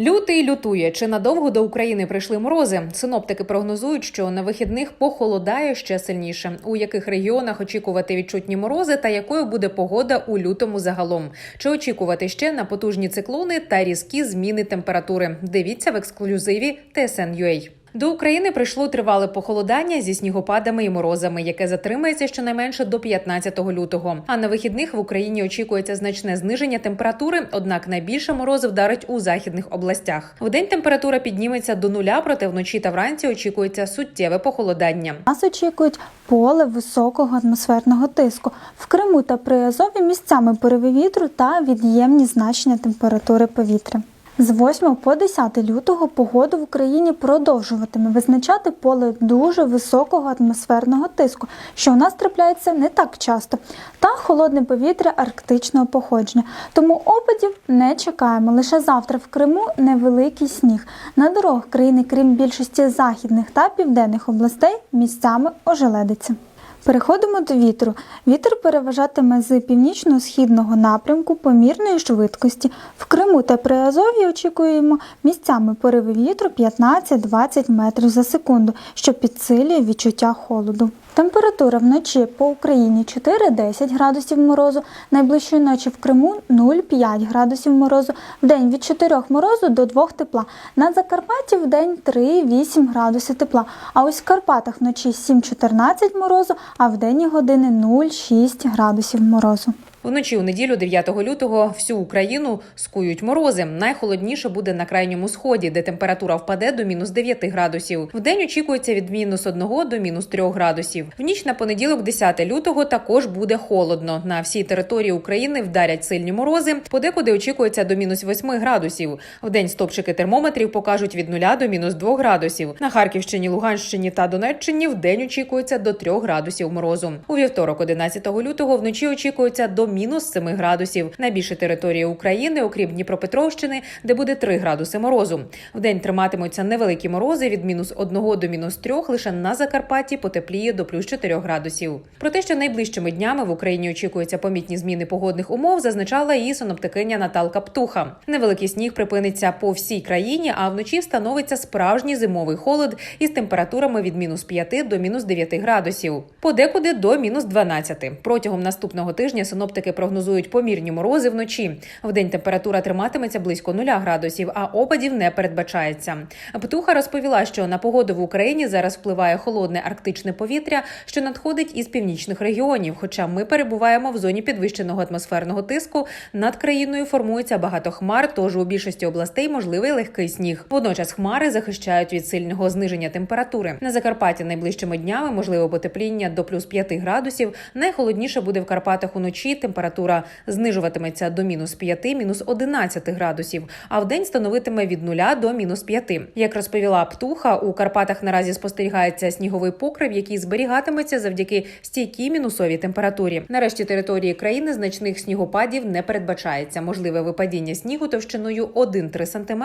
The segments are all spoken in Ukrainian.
Лютий лютує. Чи надовго до України прийшли морози? Синоптики прогнозують, що на вихідних похолодає ще сильніше. У яких регіонах очікувати відчутні морози та якою буде погода у лютому загалом? Чи очікувати ще на потужні циклони та різкі зміни температури? Дивіться в ексклюзиві TSN.ua. До України прийшло тривале похолодання зі снігопадами і морозами, яке затримається щонайменше до 15 лютого. А на вихідних в Україні очікується значне зниження температури. Однак найбільше морози вдарить у західних областях. Вдень температура підніметься до нуля, проте вночі та вранці очікується суттєве похолодання. Нас очікують поле високого атмосферного тиску. В Криму та Приазові місцями пориви вітру та від'ємні значення температури повітря. З 8 по 10 лютого погоду в Україні продовжуватиме визначати поле дуже високого атмосферного тиску, що у нас трапляється не так часто, та холодне повітря арктичного походження. Тому опадів не чекаємо. Лише завтра в Криму невеликий сніг. На дорогах країни, крім більшості західних та південних областей, місцями ожеледиться. Переходимо до вітру. Вітер переважатиме з північно-східного напрямку помірної швидкості. В Криму та Приазов'ї очікуємо місцями пориви вітру 15-20 метрів за секунду, що підсилює відчуття холоду. Температура вночі по Україні 4-10 градусів морозу, найближчої ночі в Криму 0,5 градусів морозу, в день від 4 морозу до 2 тепла. На Закарпатті в день 3-8 градусів тепла, а ось в Карпатах вночі 7-14 морозу, а в денні години 0,6 градусів морозу. Вночі у неділю, 9 лютого, всю Україну скують морози. Найхолодніше буде на крайньому сході, де температура впаде до мінус 9 градусів. В день очікується від мінус 1 до мінус 3 градусів. В ніч на понеділок, 10 лютого, також буде холодно. На всій території України вдарять сильні морози. Подекуди очікується до мінус 8 градусів. В день стопчики термометрів покажуть від 0 до мінус 2 градусів. На Харківщині, Луганщині та Донеччині в день очікується до 3 градусів морозу. У вівторок, 11 лютого, вночі очікується до мінус 7 градусів. Найбільше території України, окрім Дніпропетровщини, де буде 3 градуси морозу. В день триматимуться невеликі морози від мінус 1 до мінус 3, лише на Закарпатті потепліє до плюс 4 градусів. Про те, що найближчими днями в Україні очікуються помітні зміни погодних умов, зазначала і синоптикиня Наталка Птуха. Невеликий сніг припиниться по всій країні, а вночі встановиться справжній зимовий холод із температурами від мінус 5 до мінус 9 градусів. Подекуди до мінус 12. Протягом наступного тижня синоптики прогнозують помірні морози вночі. Вдень температура триматиметься близько 0 градусів, а опадів не передбачається. Птуха розповіла, що на погоду в Україні зараз впливає холодне арктичне повітря, що надходить із північних регіонів. Хоча ми перебуваємо в зоні підвищеного атмосферного тиску, над країною формується багато хмар, тож у більшості областей можливий легкий сніг. Водночас хмари захищають від сильного зниження температури. На Закарпатті найближчими днями можливе потепління до плюс 5 градусів. Найхолодніше буде в Карпатах уночі. Температура знижуватиметься до мінус 5, мінус 11 градусів, а в день становитиме від 0 до мінус 5. Як розповіла Птуха, у Карпатах наразі спостерігається сніговий покрив, який зберігатиметься завдяки стійкій мінусовій температурі. Нарешті території країни значних снігопадів не передбачається. Можливе випадіння снігу товщиною 1-3 см,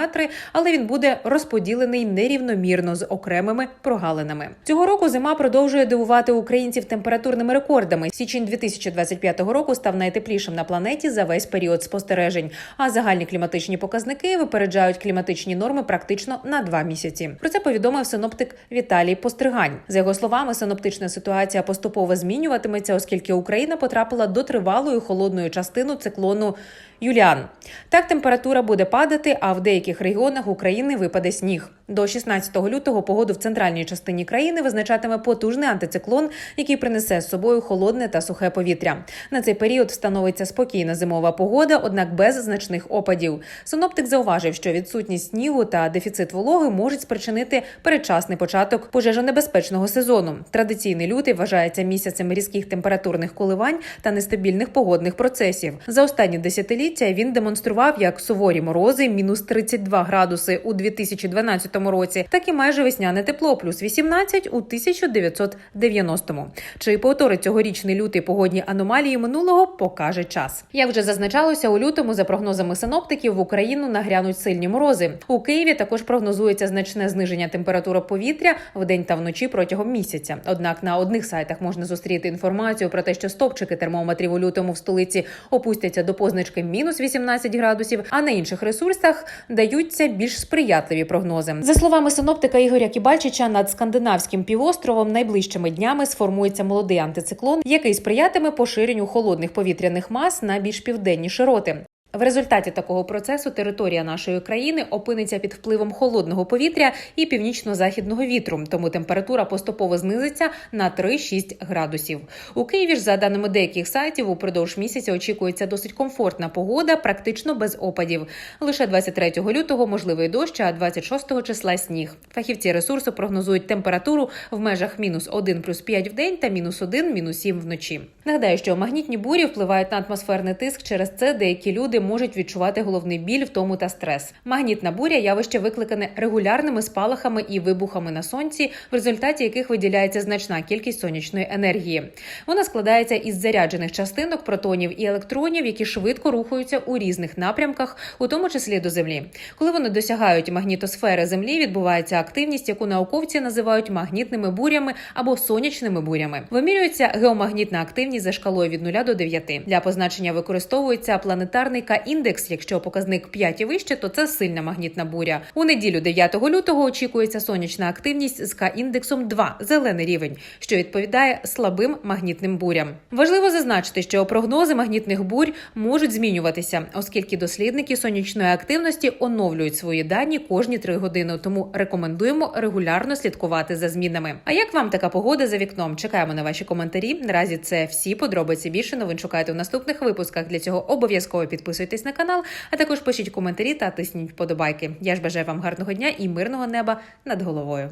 але він буде розподілений нерівномірно з окремими прогалинами. Цього року зима продовжує дивувати українців температурними рекордами. Січень 2025 року став найтеплішим на планеті за весь період спостережень. А загальні кліматичні показники випереджають кліматичні норми практично на два місяці. Про це повідомив синоптик Віталій Постригань. За його словами, синоптична ситуація поступово змінюватиметься, оскільки Україна потрапила до тривалої холодної частини циклону. Юліан так температура буде падати, а в деяких регіонах України випаде сніг. До 16 лютого погоду в центральній частині країни визначатиме потужний антициклон, який принесе з собою холодне та сухе повітря. На цей період встановиться спокійна зимова погода, однак без значних опадів. Синоптик зауважив, що відсутність снігу та дефіцит вологи можуть спричинити передчасний початок пожежонебезпечного сезону. Традиційний лютий вважається місяцем різких температурних коливань та нестабільних погодних процесів. За останні десятиліття він демонстрував як суворі морози, мінус 32 градуси у 2012 році, так і майже весняне тепло, плюс 18 у 1990-му. Чи повторить цьогорічний лютий погодні аномалії минулого, покаже час. Як вже зазначалося, у лютому, за прогнозами синоптиків, в Україну нагрянуть сильні морози. У Києві також прогнозується значне зниження температури повітря вдень та вночі протягом місяця. Однак на одних сайтах можна зустріти інформацію про те, що стопчики термометрів у лютому в столиці опустяться до позначки мінус 18 градусів. А на інших ресурсах даються більш сприятливі прогнози. За словами синоптика Ігоря Кібальчича, над скандинавським півостровом найближчими днями сформується молодий антициклон, який сприятиме поширенню холодних повітряних мас на більш південні широти. В результаті такого процесу територія нашої країни опиниться під впливом холодного повітря і північно-західного вітру, тому температура поступово знизиться на 3-6 градусів. У Києві ж, за даними деяких сайтів, упродовж місяця очікується досить комфортна погода, практично без опадів. Лише 23 лютого можливий дощ, а 26 числа сніг. Фахівці ресурсу прогнозують температуру в межах мінус 1 плюс 5 в день та мінус 1 мінус 7 вночі. Нагадаю, що магнітні бурі впливають на атмосферний тиск. Через це деякі люди можуть відчувати головний біль, втому та стрес. Магнітна буря явище викликане регулярними спалахами і вибухами на сонці, в результаті яких виділяється значна кількість сонячної енергії. Вона складається із заряджених частинок, протонів і електронів, які швидко рухаються у різних напрямках, у тому числі до землі. Коли вони досягають магнітосфери землі, відбувається активність, яку науковці називають магнітними бурями або сонячними бурями. Вимірюється геомагнітна активність за шкалою від 0 до 9. Для позначення використовується планетарний К-індекс. Якщо показник 5 і вище, то це сильна магнітна буря. У неділю 9 лютого очікується сонячна активність з К-індексом 2 зелений рівень, що відповідає слабим магнітним бурям. Важливо зазначити, що прогнози магнітних бурь можуть змінюватися, оскільки дослідники сонячної активності оновлюють свої дані кожні 3 години. Тому рекомендуємо регулярно слідкувати за змінами. А як вам така погода за вікном? Чекаємо на ваші коментарі. Наразі це всі подробиці. Більше новин шукайте у наступних випусках. Для цього обов'язково підписуйтесь на канал, а також пишіть коментарі та тисніть вподобайки. Я ж бажаю вам гарного дня і мирного неба над головою.